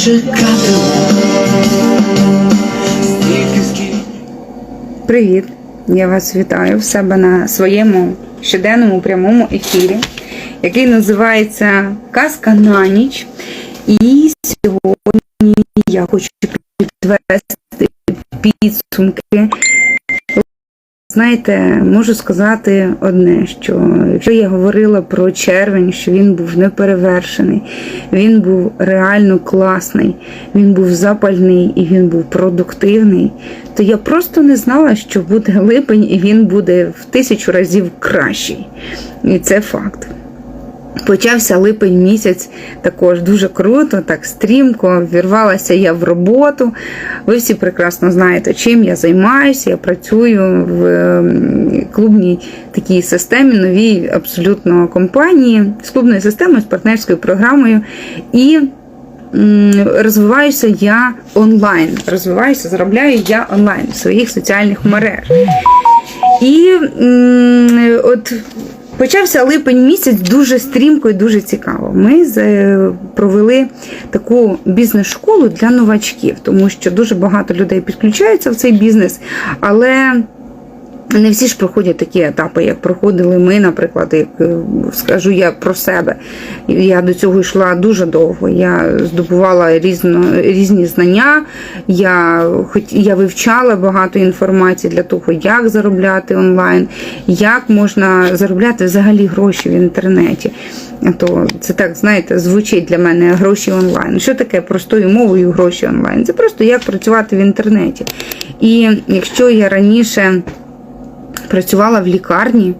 скільки. Привіт! Я вас вітаю в себе на своєму щоденному прямому ефірі, який називається Казка на ніч. І сьогодні я хочу підвести підсумки. Знаєте, можу сказати одне, що якщо я говорила про червень, що він був неперевершений, він був реально класний, він був запальний і він був продуктивний, то я просто не знала, що буде липень і він буде в тисячу разів кращий. І це факт. Почався липень місяць також дуже круто, так стрімко. Вірвалася я в роботу. Ви всі прекрасно знаєте, чим я займаюся. Я працюю в ем, клубній такій системі, новій абсолютно компанії, з клубною системою, з партнерською програмою. І розвиваюся я онлайн. Розвиваюся, заробляю я онлайн в своїх соціальних мережах. І от почався липень місяць дуже стрімко і дуже цікаво. Ми з- провели таку бізнес-школу для новачків, тому що дуже багато людей підключаються в цей бізнес, але. Не всі ж проходять такі етапи, як проходили ми, наприклад, як е, скажу я про себе. Я до цього йшла дуже довго. Я здобувала різно, різні знання, я, хоч, я вивчала багато інформації для того, як заробляти онлайн, як можна заробляти взагалі гроші в інтернеті. То це так, знаєте, звучить для мене гроші онлайн. Що таке простою мовою гроші онлайн? Це просто як працювати в інтернеті. І якщо я раніше працювала в лікарні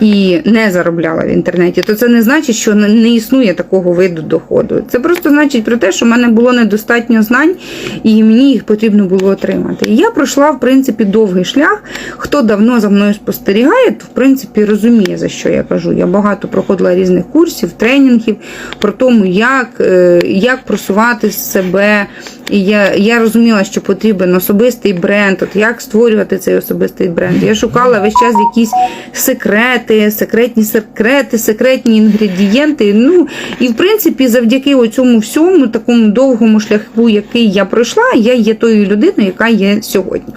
і не заробляла в інтернеті, то це не значить, що не існує такого виду доходу. Це просто значить про те, що в мене було недостатньо знань, і мені їх потрібно було отримати. І я пройшла, в принципі, довгий шлях. Хто давно за мною спостерігає, то в принципі розуміє, за що я кажу. Я багато проходила різних курсів, тренінгів про тому, як, е, як просувати себе. І я, я розуміла, що потрібен особистий бренд, от як створювати цей особистий бренд. Я шукала весь час якісь секрети, секретні секрети, секретні інгредієнти. Ну і в принципі, завдяки цьому всьому такому довгому шляху, який я пройшла, я є тою людиною, яка є сьогодні.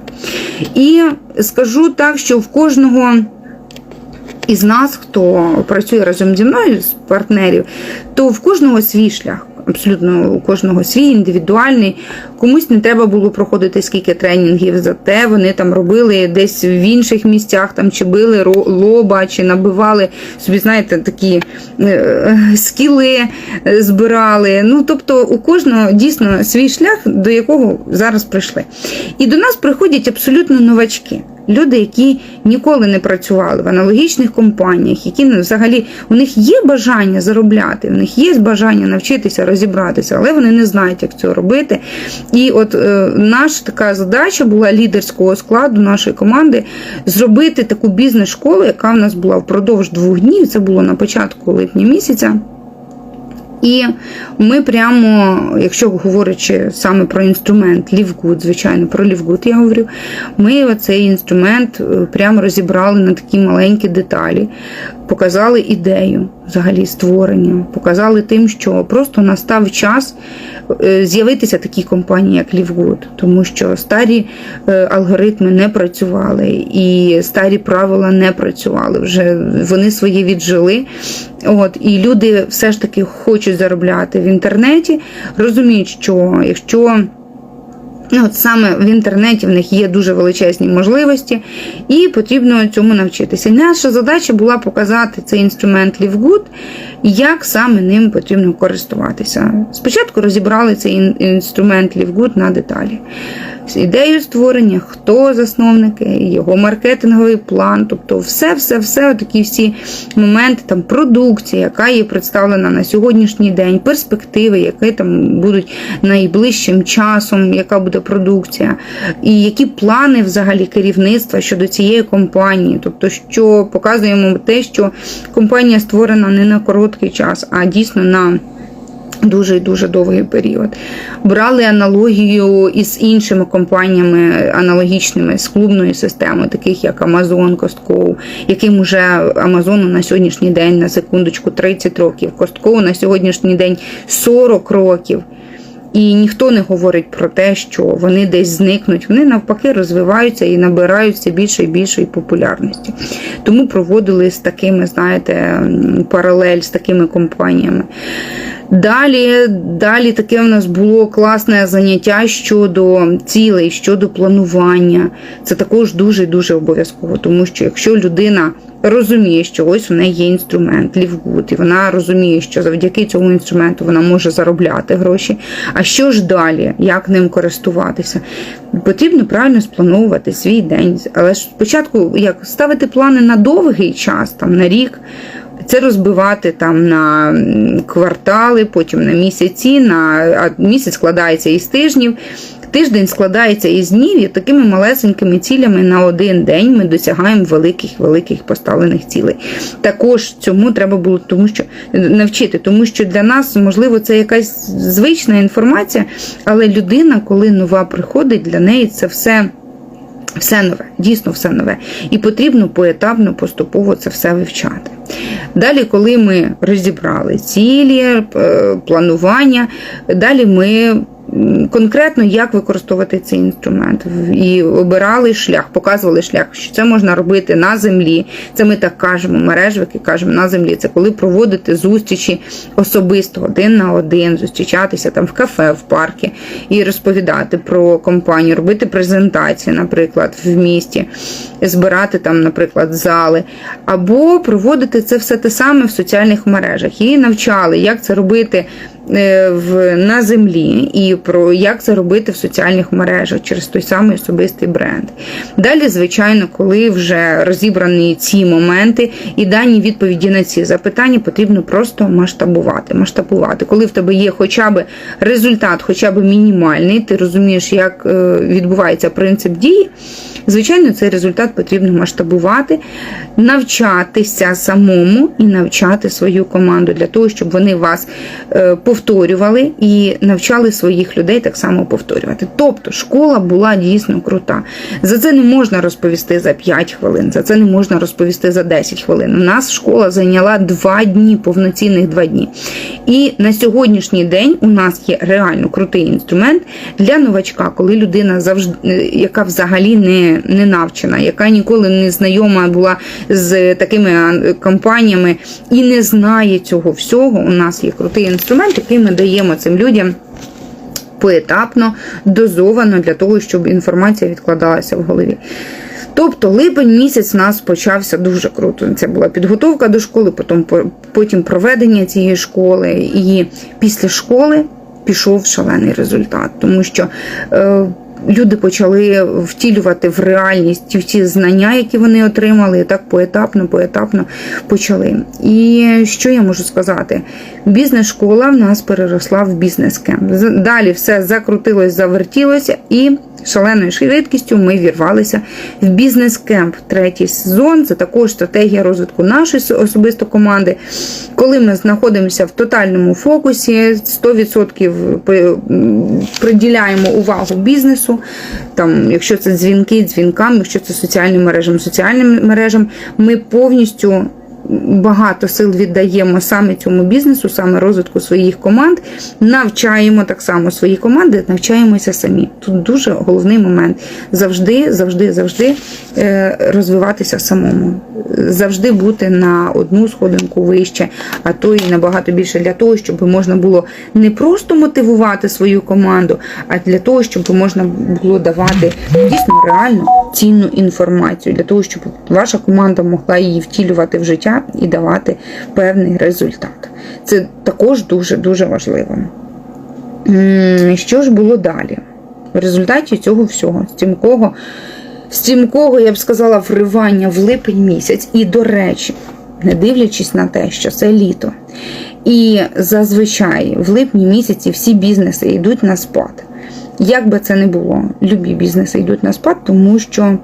І скажу так, що в кожного. Із нас, хто працює разом зі мною, з партнерів, то в кожного свій шлях. Абсолютно у кожного свій індивідуальний. Комусь не треба було проходити скільки тренінгів, зате вони там робили десь в інших місцях, там чи били лоба, чи набивали собі, знаєте, такі е, скіли е, збирали. Ну, тобто у кожного дійсно свій шлях, до якого зараз прийшли. І до нас приходять абсолютно новачки. Люди, які ніколи не працювали в аналогічних компаніях, які ну, взагалі у них є бажання заробляти, у них є бажання навчитися розібратися, але вони не знають, як це робити. І от е, наша така задача була лідерського складу нашої команди зробити таку бізнес-школу, яка в нас була впродовж двох днів. Це було на початку липня місяця. І ми прямо, якщо говорячи саме про інструмент Лівгуд, звичайно, про Лівгуд я говорю, ми цей інструмент е, прямо розібрали на такі маленькі деталі, показали ідею взагалі створення, показали тим, що просто настав час е, з'явитися такій компанії, як Лівгуд, тому що старі е, алгоритми не працювали і старі правила не працювали. Вже вони своє віджили. От, і люди все ж таки хочуть заробляти в інтернеті, розуміють, що якщо Ну, от саме в інтернеті в них є дуже величезні можливості, і потрібно цьому навчитися. Наша задача була показати цей інструмент LiveGood як саме ним потрібно користуватися. Спочатку розібрали цей інструмент LiveGood на деталі. З ідеєю створення, хто засновники, його маркетинговий план, тобто все-все-все, такі всі моменти, там продукція, яка є представлена на сьогоднішній день, перспективи, які там будуть найближчим часом, яка буде продукція, і які плани взагалі керівництва щодо цієї компанії. Тобто, що показуємо те, що компанія створена не на короткий час, а дійсно на дуже дуже довгий період. Брали аналогію із іншими компаніями аналогічними з клубною системою, таких як Amazon, Costco, яким уже Амазону на сьогоднішній день на секундочку 30 років, Costco на сьогоднішній день 40 років. І ніхто не говорить про те, що вони десь зникнуть. Вони навпаки розвиваються і набирають все більше і більшої популярності. Тому проводили з такими, знаєте, паралель з такими компаніями. Далі, далі таке в нас було класне заняття щодо цілей, щодо планування. Це також дуже дуже обов'язково, тому що якщо людина розуміє, що ось у неї є інструмент, лівгуд, і вона розуміє, що завдяки цьому інструменту вона може заробляти гроші. А що ж далі, як ним користуватися? Потрібно правильно сплановувати свій день. Але ж спочатку як ставити плани на довгий час, там на рік. Це розбивати там на квартали, потім на місяці, на місяць складається із тижнів. Тиждень складається із днів, і такими малесенькими цілями на один день ми досягаємо великих великих поставлених цілей. Також цьому треба було тому, що навчити, тому що для нас можливо це якась звична інформація, але людина, коли нова приходить, для неї це все. Все нове, дійсно все нове. І потрібно поетапно, поступово це все вивчати. Далі, коли ми розібрали цілі, е, планування, далі ми конкретно як використовувати цей інструмент і обирали шлях, показували шлях, що це можна робити на землі. Це ми так кажемо, мережвики кажемо на землі. Це коли проводити зустрічі особисто один на один, зустрічатися там в кафе, в парки і розповідати про компанію, робити презентації, наприклад, в місті, збирати там, наприклад, зали, або проводити це все те саме в соціальних мережах. І навчали, як це робити в, на землі, і про як це робити в соціальних мережах через той самий особистий бренд. Далі, звичайно, коли вже розібрані ці моменти і дані відповіді на ці запитання, потрібно просто масштабувати. масштабувати. Коли в тебе є хоча б результат, хоча б мінімальний, ти розумієш, як е, відбувається принцип дії. Звичайно, цей результат потрібно масштабувати, навчатися самому і навчати свою команду для того, щоб вони вас е, повторювали і навчали своїх людей так само повторювати. Тобто школа була дійсно крута. За це не можна розповісти за 5 хвилин, за це не можна розповісти за 10 хвилин. У нас школа зайняла 2 дні, повноцінних 2 дні. І на сьогоднішній день у нас є реально крутий інструмент для новачка, коли людина завжди, е, яка взагалі не, не навчена, яка ніколи не знайома була з такими компаніями і не знає цього всього. У нас є крутий інструмент, який ми даємо цим людям. Поетапно, дозовано для того, щоб інформація відкладалася в голові. Тобто липень місяць у нас почався дуже круто. Це була підготовка до школи, потім, потім проведення цієї школи. І після школи пішов шалений результат, тому що е, люди почали втілювати в реальність ті знання, які вони отримали, і так поетапно, поетапно почали. І що я можу сказати? Бізнес-школа в нас переросла в бізнес-кемп. З- Далі все закрутилось, завертілося і. Шаленою швидкістю ми вірвалися в бізнес-кемп. Третій сезон. Це також стратегія розвитку нашої особисто команди. Коли ми знаходимося в тотальному фокусі, 100% приділяємо увагу бізнесу. Там, якщо це дзвінки, дзвінкам, якщо це соціальним мережам, соціальним мережам, ми повністю багато сил віддаємо саме цьому бізнесу, саме розвитку своїх команд, навчаємо так само свої команди, навчаємося самі. Тут дуже головний момент. Завжди, завжди, завжди е, розвиватися самому, завжди бути на одну сходинку вище, а то і набагато більше для того, щоб можна було не просто мотивувати свою команду, а для того, щоб можна було давати дійсно реально цінну інформацію, для того, щоб ваша команда могла її втілювати в життя і давати певний результат. Це також дуже дуже важливо. Що ж було далі? В результаті цього всього, стімкого, стімкого, я б сказала, вривання в липень місяць. І, до речі, не дивлячись на те, що це літо. І зазвичай в липні місяці всі бізнеси йдуть на спад. Як би це не було, любі бізнеси йдуть на спад, тому що.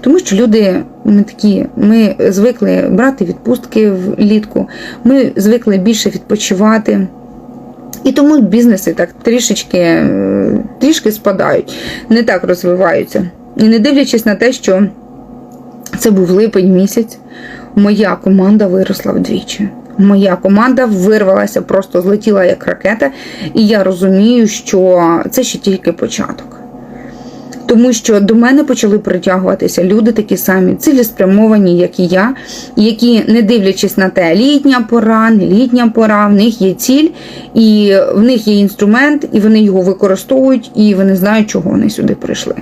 Тому що люди ми такі, ми звикли брати відпустки влітку, ми звикли більше відпочивати. І тому бізнеси так трішечки, трішки спадають, не так розвиваються. І не дивлячись на те, що це був липень місяць, моя команда виросла вдвічі. моя команда вирвалася, просто злетіла як ракета, і я розумію, що це ще тільки початок. Тому що до мене почали притягуватися люди такі самі, цілеспрямовані, як і я, які, не дивлячись на те, літня пора, не літня пора, в них є ціль, і в них є інструмент, і вони його використовують, і вони знають, чого вони сюди прийшли.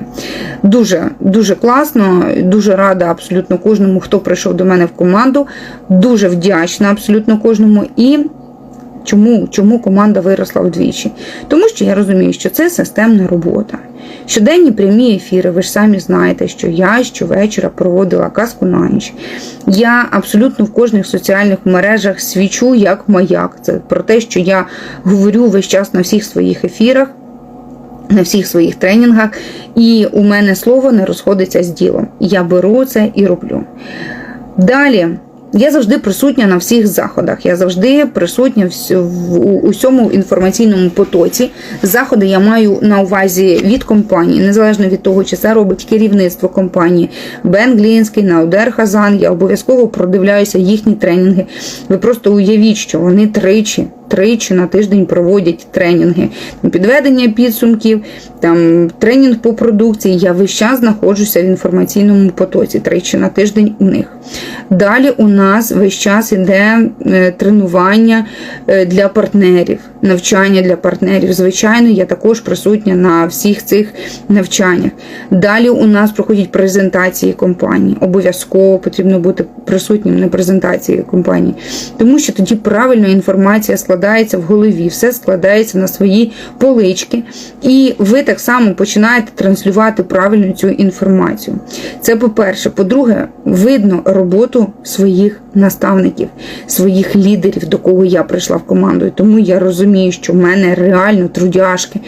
Дуже дуже класно, дуже рада абсолютно кожному, хто прийшов до мене в команду. Дуже вдячна абсолютно кожному. І Чому, чому команда виросла вдвічі? Тому що я розумію, що це системна робота. Щоденні прямі ефіри, ви ж самі знаєте, що я щовечора проводила казку на ніч. Я абсолютно в кожних соціальних мережах свічу як маяк. Це про те, що я говорю весь час на всіх своїх ефірах. На всіх своїх тренінгах, і у мене слово не розходиться з ділом. Я беру це і роблю. Далі я завжди присутня на всіх заходах. Я завжди присутня в, усьому інформаційному потоці. Заходи я маю на увазі від компанії, незалежно від того, чи це робить керівництво компанії. Бен Глінський, Наудер Хазан. Я обов'язково продивляюся їхні тренінги. Ви просто уявіть, що вони тричі. Тричі на тиждень проводять тренінги, підведення підсумків, там тренінг по продукції. Я весь час знаходжуся в інформаційному потоці тричі на тиждень у них. Далі у нас весь час іде е, тренування е, для партнерів, навчання для партнерів. Звичайно, я також присутня на всіх цих навчаннях. Далі у нас проходять презентації компанії. Обов'язково потрібно бути присутнім на презентації компанії, тому що тоді правильно інформація складається в голові, все складається на свої полички, і ви так само починаєте транслювати правильно цю інформацію. Це по-перше. По-друге, видно роботу своїх наставників, своїх лідерів, до кого я прийшла в команду. Тому я розумію, що в мене реально трудяшки,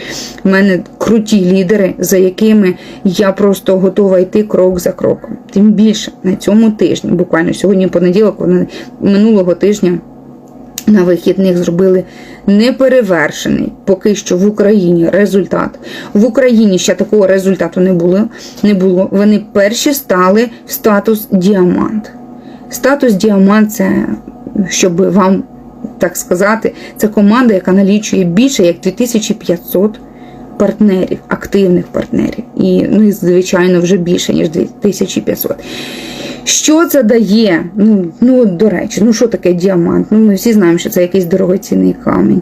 в мене круті лідери, за якими я просто готова йти крок за кроком. Тим більше на цьому тижні, буквально сьогодні понеділок, минулого тижня. На вихідних зробили неперевершений поки що в Україні результат. В Україні ще такого результату не було. Не було. Вони перші стали в статус діамант. Статус діамант це, щоб вам так сказати, це команда, яка налічує більше як 2500 партнерів, активних партнерів. І, ну, і звичайно, вже більше, ніж 2500. Що це дає? Ну, ну, до речі, ну що таке діамант? Ну, ми всі знаємо, що це якийсь дорогоцінний камінь.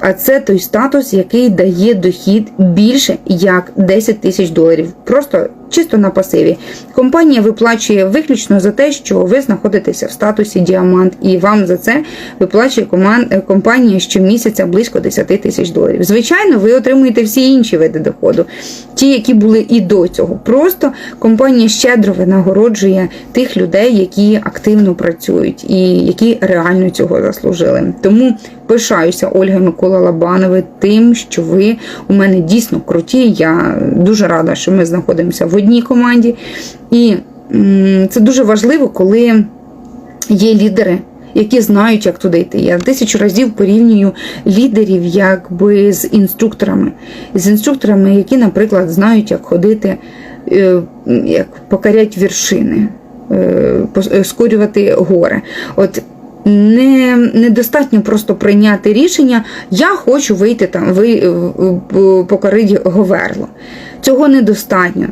А це той статус, який дає дохід більше як 10 тисяч доларів. Просто чисто на пасиві. Компанія виплачує виключно за те, що ви знаходитеся в статусі діамант, і вам за це виплачує коман- компанія щомісяця близько 10 тисяч доларів. Звичайно, ви отримуєте всі інші види доходу, ті, які були і до цього. Просто компанія щедро винагороджує тих людей, які активно працюють і які реально цього заслужили. Тому пишаюся Ольга Микола Лабанови тим, що ви у мене дійсно круті. Я дуже рада, що ми знаходимося в одній команді. І це дуже важливо, коли є лідери. Які знають, як туди йти. Я тисячу разів порівнюю лідерів якби з інструкторами. З інструкторами, які, наприклад, знають, як ходити, е, як покорять віршини, е, е, скорювати гори. От не, недостатньо просто прийняти рішення, я хочу вийти там, ви, в- покорити Говерло. Цього недостатньо.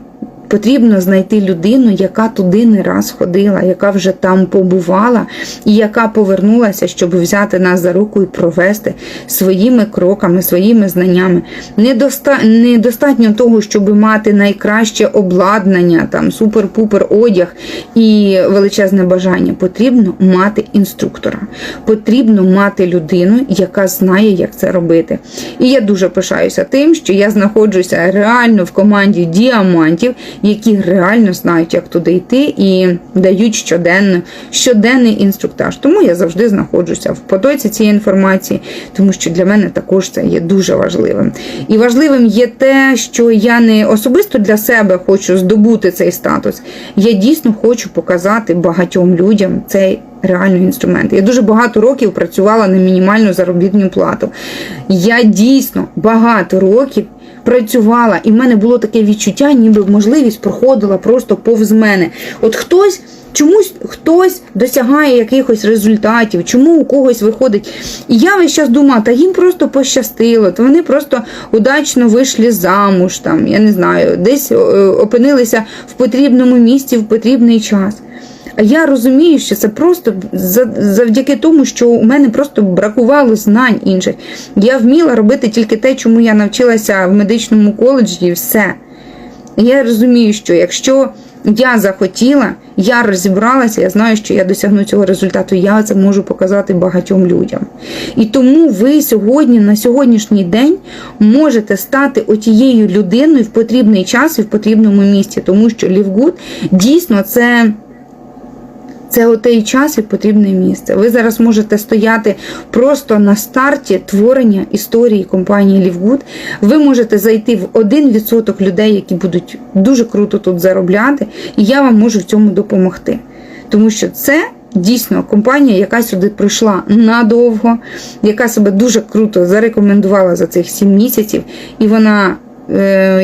Потрібно знайти людину, яка туди не раз ходила, яка вже там побувала, і яка повернулася, щоб взяти нас за руку і провести своїми кроками, своїми знаннями. Недоста... Недостатньо того, щоб мати найкраще обладнання, там супер-пупер одяг і величезне бажання. Потрібно мати інструктора, потрібно мати людину, яка знає, як це робити. І я дуже пишаюся тим, що я знаходжуся реально в команді діамантів, які реально знають, як туди йти, і дають щоденно щоденний інструктаж. Тому я завжди знаходжуся в потоці цієї інформації, тому що для мене також це є дуже важливим. І важливим є те, що я не особисто для себе хочу здобути цей статус. Я дійсно хочу показати багатьом людям цей. Реальний інструмент. Я дуже багато років працювала на мінімальну заробітну плату. Я дійсно багато років працювала, і в мене було таке відчуття, ніби можливість проходила просто повз мене. От хтось чомусь хтось досягає якихось результатів, чому у когось виходить. І я весь час думала, та їм просто пощастило, то вони просто удачно вийшли замуж, там, я не знаю, десь е, опинилися в потрібному місці в потрібний час. Я розумію, що це просто завдяки тому, що у мене просто бракувало знань інших. Я вміла робити тільки те, чому я навчилася в медичному коледжі, і все. Я розумію, що якщо я захотіла, я розібралася, я знаю, що я досягну цього результату, я це можу показати багатьом людям. І тому ви сьогодні, на сьогоднішній день, можете стати отією людиною в потрібний час і в потрібному місці, тому що Лівгуд дійсно це. Це отей час і потрібне місце. Ви зараз можете стояти просто на старті творення історії компанії Лівгуд. Ви можете зайти в 1% людей, які будуть дуже круто тут заробляти, і я вам можу в цьому допомогти. Тому що це дійсно компанія, яка сюди прийшла надовго, яка себе дуже круто зарекомендувала за цих 7 місяців, і вона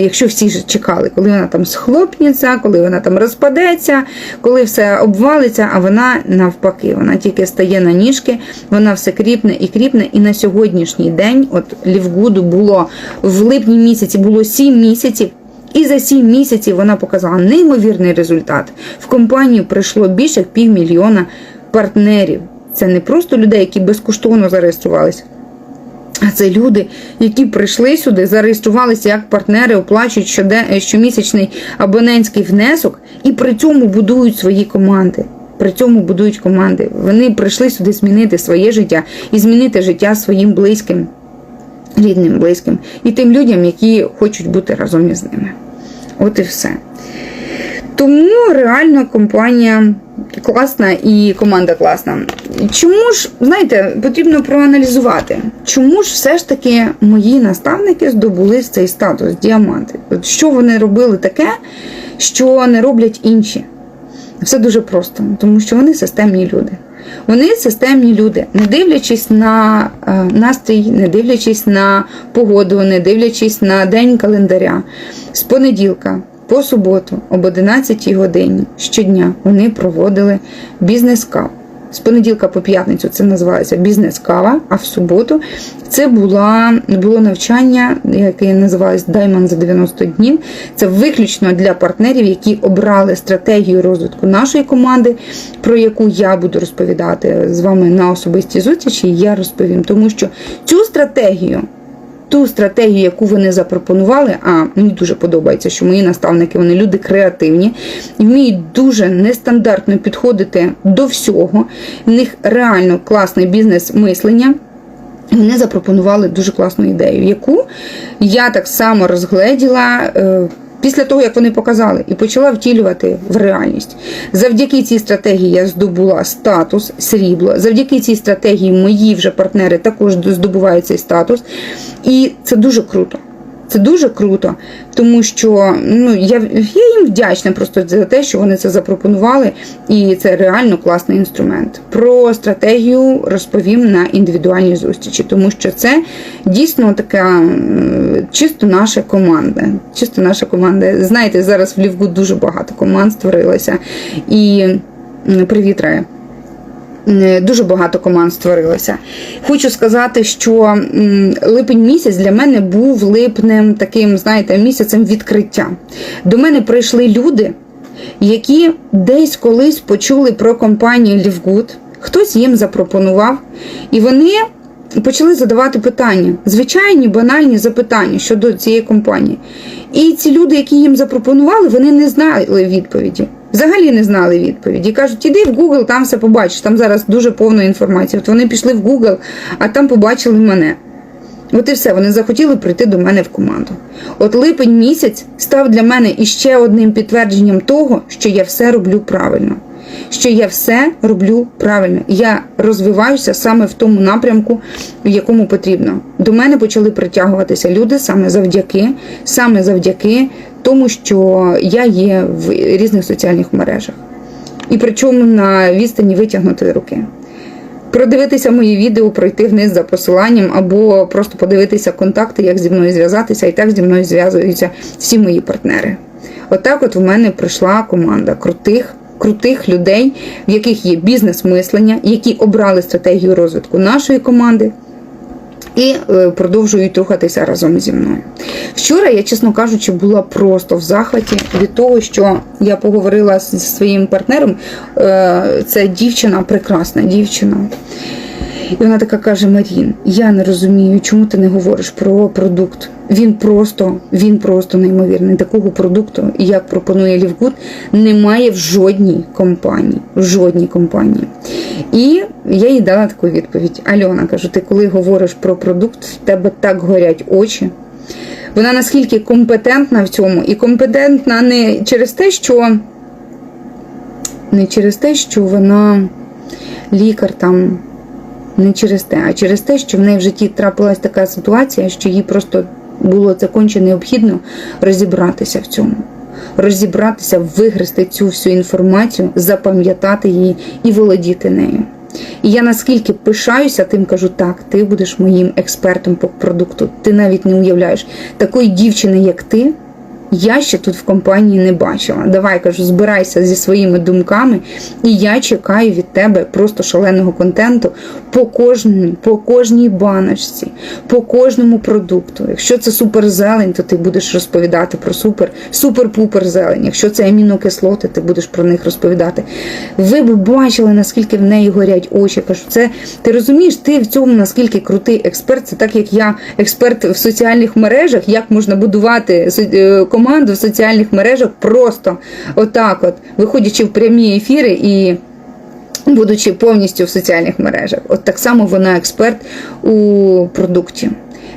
якщо всі ж чекали, коли вона там схлопнеться, коли вона там розпадеться, коли все обвалиться, а вона навпаки, вона тільки стає на ніжки, вона все кріпне і кріпне. І на сьогоднішній день, от Лівгуду було в липні місяці, було 7 місяців. І за 7 місяців вона показала неймовірний результат. В компанію прийшло більше півмільйона партнерів. Це не просто людей, які безкоштовно зареєструвалися. А це люди, які прийшли сюди, зареєструвалися як партнери, оплачують щоде- щомісячний абонентський внесок і при цьому будують свої команди. При цьому будують команди. Вони прийшли сюди змінити своє життя і змінити життя своїм близьким, рідним, близьким і тим людям, які хочуть бути разом із ними. От і все. Тому реально компанія класна і команда класна. Чому ж, знаєте, потрібно проаналізувати, чому ж все ж таки мої наставники здобули цей статус діаманти? От Що вони робили таке, що не роблять інші? Все дуже просто, тому що вони системні люди. Вони системні люди, не дивлячись на е, настрій, не дивлячись на погоду, не дивлячись на день календаря. З понеділка по суботу об 11 годині щодня вони проводили бізнес-кав. З понеділка по п'ятницю це називається бізнес-кава, а в суботу це була, було навчання, яке називалось Diamond за 90 днів. Це виключно для партнерів, які обрали стратегію розвитку нашої команди, про яку я буду розповідати з вами на особистій зустрічі. Я розповім, тому що цю стратегію ту стратегію, яку вони запропонували. А мені дуже подобається, що мої наставники вони люди креативні і вміють дуже нестандартно підходити до всього. В них реально класне бізнес-мислення. Вони запропонували дуже класну ідею, яку я так само розгледіла. Після того, як вони показали, і почала втілювати в реальність. Завдяки цій стратегії я здобула статус срібло. Завдяки цій стратегії мої вже партнери також здобувають цей статус. І це дуже круто. Це дуже круто, тому що ну, я, я їм вдячна просто за те, що вони це запропонували, і це реально класний інструмент. Про стратегію розповім на індивідуальній зустрічі, тому що це дійсно така чисто наша команда. Чисто наша команда. Знаєте, зараз в Лівгу дуже багато команд створилося. І привіт. Е, Дуже багато команд створилося. Хочу сказати, що липень місяць для мене був липнем таким, знаєте, місяцем відкриття. До мене прийшли люди, які десь колись почули про компанію Лівгуд, хтось їм запропонував, і вони почали задавати питання, звичайні банальні запитання щодо цієї компанії. І ці люди, які їм запропонували, вони не знали відповіді. Взагалі не знали відповіді. Кажуть, іди в Google, там все побачиш. Там зараз дуже повна інформація. От вони пішли в Google, а там побачили мене. От і все, вони захотіли прийти до мене в команду. От липень місяць став для мене іще одним підтвердженням того, що я все роблю правильно. Що я все роблю правильно. Я розвиваюся саме в тому напрямку, в якому потрібно. До мене почали притягуватися люди саме завдяки, саме завдяки тому, що я є в різних соціальних мережах. І причому на відстані витягнутої руки продивитися мої відео, пройти вниз за посиланням, або просто подивитися контакти, як зі мною зв'язатися, і так зі мною зв'язуються всі мої партнери. Отак, от в мене прийшла команда крутих, крутих людей, в яких є бізнес-мислення, які обрали стратегію розвитку нашої команди. І е, продовжують рухатися разом зі мною. Вчора я, чесно кажучи, була просто в захваті від того, що я поговорила зі своїм партнером. Е, Це дівчина, прекрасна дівчина. І вона така каже: Марін, я не розумію, чому ти не говориш про продукт. Він просто, він просто неймовірний. Такого продукту, як пропонує Лівгуд, немає в жодній компанії. В жодній компанії. І я їй дала таку відповідь: Альона, кажу, ти коли говориш про продукт, в тебе так горять очі. Вона наскільки компетентна в цьому, і компетентна не через те, що не через те, що вона лікар там не через те, а через те, що в неї в житті трапилась така ситуація, що їй просто було це конче необхідно розібратися в цьому. Розібратися, вигрести цю всю інформацію, запам'ятати її і володіти нею. І я наскільки пишаюся, тим кажу, так, ти будеш моїм експертом по продукту. Ти навіть не уявляєш, такої дівчини, як ти, я ще тут в компанії не бачила. Давай кажу, збирайся зі своїми думками, і я чекаю від тебе просто шаленого контенту по кожній, по кожній баночці, по кожному продукту. Якщо це суперзелень, то ти будеш розповідати про супер, супер-пупер зелень. Якщо це амінокислоти, ти будеш про них розповідати. Ви б бачили, наскільки в неї горять очі. Кажу, це ти розумієш, ти в цьому наскільки крутий експерт. Це так як я експерт в соціальних мережах, як можна будувати со- е, команду в соціальних мережах просто отак, от виходячи в прямі ефіри і. Будучи повністю в соціальних мережах, от так само вона експерт у продукті.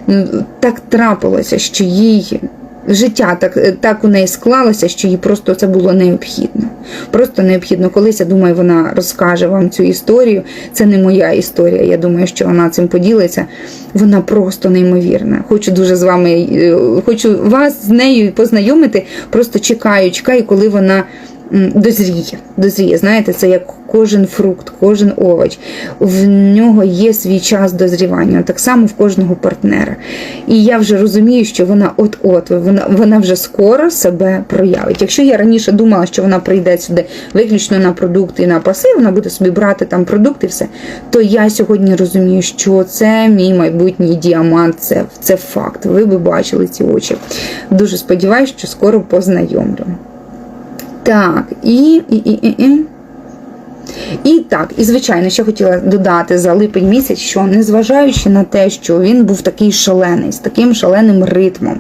Ну, Так трапилося, що їй життя так, так у неї склалося, що їй просто це було необхідно. Просто необхідно. Колись, я думаю, вона розкаже вам цю історію. Це не моя історія. Я думаю, що вона цим поділиться. Вона просто неймовірна. Хочу дуже з вами, е, хочу вас з нею познайомити. Просто чекаю, чекаю, коли вона дозріє. Дозріє. Знаєте, це як кожен фрукт, кожен овоч. В нього є свій час дозрівання. Так само в кожного партнера. І я вже розумію, що вона от-от, вона, вона вже скоро себе проявить. Якщо я раніше думала, що вона прийде сюди виключно на продукти і на паси, вона буде собі брати там продукти, і все, то я сьогодні розумію, що це мій майбутній діамант, це, це факт. Ви би бачили ці очі. Дуже сподіваюся, що скоро познайомлю. Так, і, і, і, і, і. І так, і звичайно, ще хотіла додати за липень місяць, що незважаючи на те, що він був такий шалений, з таким шаленим ритмом,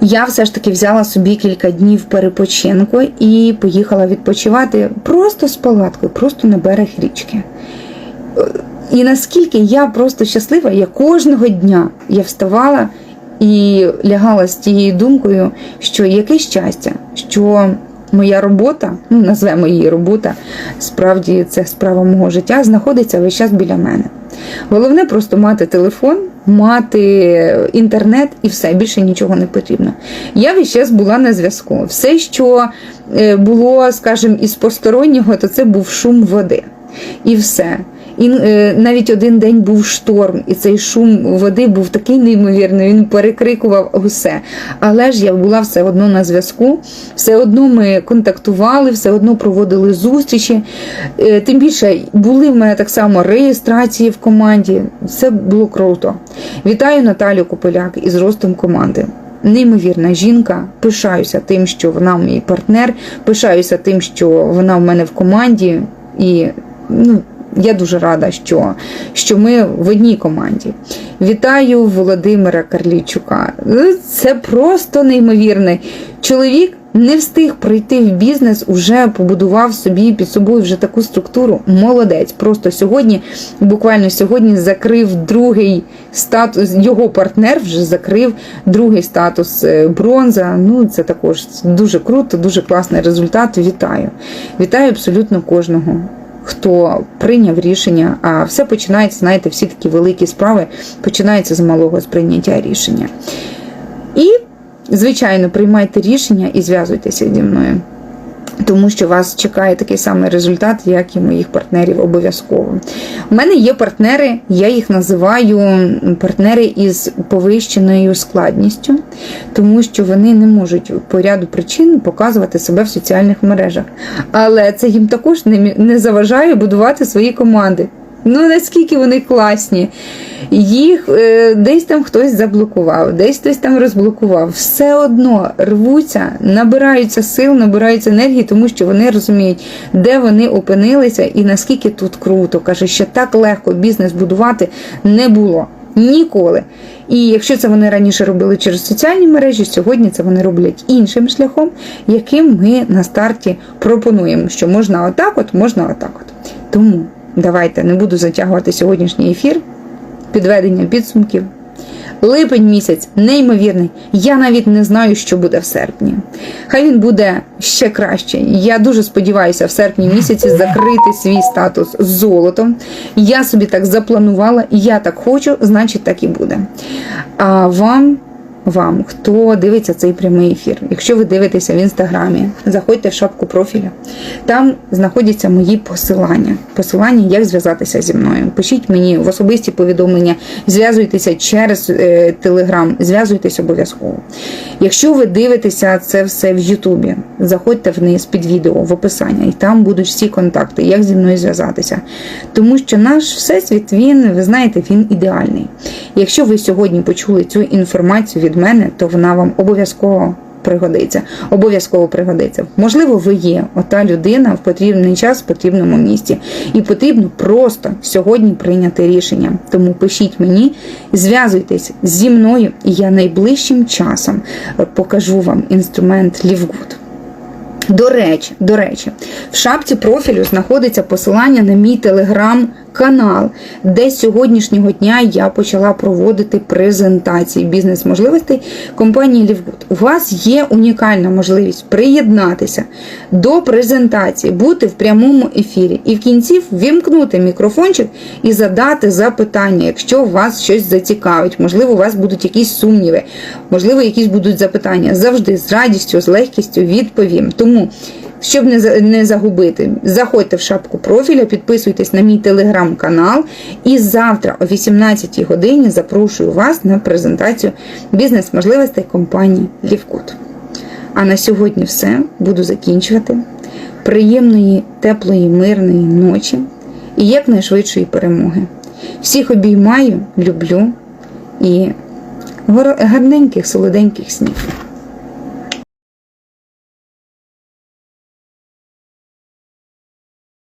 я все ж таки взяла собі кілька днів перепочинку і поїхала відпочивати просто з палаткою, просто на берег річки. І наскільки я просто щаслива, я кожного дня я вставала і лягала з тією думкою, що яке щастя, що моя робота, ну назвемо її робота, справді це справа мого життя, знаходиться весь час біля мене. Головне просто мати телефон, мати інтернет і все, більше нічого не потрібно. Я весь час була на зв'язку. Все, що е, було, скажімо, із постороннього, то це був шум води. І все. І е, навіть один день був шторм, і цей шум води був такий неймовірний, він перекрикував усе. Але ж я була все одно на зв'язку, все одно ми контактували, все одно проводили зустрічі. Е, тим більше були в мене так само реєстрації в команді. Все було круто. Вітаю Наталю Копеляк із ростом команди. Неймовірна жінка, пишаюся тим, що вона мій партнер, пишаюся тим, що вона в мене в команді, і ну, я дуже рада, що, що ми в одній команді. Вітаю Володимира Карлічука. Це просто неймовірний чоловік. Не встиг пройти в бізнес, уже побудував собі під собою вже таку структуру. Молодець. Просто сьогодні, буквально сьогодні, закрив другий статус. Його партнер вже закрив другий статус е, бронза. Ну це також дуже круто, дуже класний результат. Вітаю. Вітаю абсолютно кожного хто прийняв рішення, а все починається, знаєте, всі такі великі справи починаються з малого сприйняття рішення. І, звичайно, приймайте рішення і зв'язуйтеся зі мною. Тому що вас чекає такий самий результат, як і моїх партнерів, обов'язково. У мене є партнери, я їх називаю партнери із повищеною складністю, тому що вони не можуть по ряду причин показувати себе в соціальних мережах. Але це їм також не, заважає будувати свої команди. Ну наскільки вони класні. Їх е, десь там хтось заблокував, десь хтось там розблокував. Все одно рвуться, набираються сил, набираються енергії, тому що вони розуміють, де вони опинилися і наскільки тут круто. Каже, що так легко бізнес будувати не було. Ніколи. І якщо це вони раніше робили через соціальні мережі, сьогодні це вони роблять іншим шляхом, яким ми на старті пропонуємо, що можна отак, от можна отак. От. Тому давайте не буду затягувати сьогоднішній ефір, підведення підсумків. Липень місяць неймовірний. Я навіть не знаю, що буде в серпні. Хай він буде ще краще. Я дуже сподіваюся в серпні місяці закрити свій статус з золотом. Я собі так запланувала, я так хочу, значить так і буде. А вам. Вам, хто дивиться цей прямий ефір, якщо ви дивитеся в інстаграмі, заходьте в шапку профіля. Там знаходяться мої посилання. Посилання, як зв'язатися зі мною. Пишіть мені в особисті повідомлення, зв'язуйтеся через е, Телеграм, зв'язуйтесь обов'язково. Якщо ви дивитеся це все в Ютубі, заходьте вниз під відео в описання, і там будуть всі контакти, як зі мною зв'язатися. Тому що наш всесвіт, він, ви знаєте, він ідеальний. Якщо ви сьогодні почули цю інформацію від мене, то вона вам обов'язково пригодиться. Обов'язково пригодиться. Можливо, ви є ота людина в потрібний час в потрібному місці. І потрібно просто сьогодні прийняти рішення. Тому пишіть мені, зв'язуйтесь зі мною, і я найближчим часом покажу вам інструмент Лівгуд. До речі, до речі, в шапці профілю знаходиться посилання на мій телеграм-канал, де з сьогоднішнього дня я почала проводити презентації бізнес-можливостей компанії Лівгуд. У вас є унікальна можливість приєднатися до презентації, бути в прямому ефірі і в кінці ввімкнути мікрофончик і задати запитання, якщо вас щось зацікавить. Можливо, у вас будуть якісь сумніви, можливо, якісь будуть запитання. Завжди з радістю, з легкістю відповім. Тому, щоб не, загубити, заходьте в шапку профіля, підписуйтесь на мій телеграм-канал. І завтра о 18 годині запрошую вас на презентацію бізнес-можливостей компанії Лівкут. А на сьогодні все. Буду закінчувати. Приємної, теплої, мирної ночі і якнайшвидшої перемоги. Всіх обіймаю, люблю і гарненьких, солоденьких снів.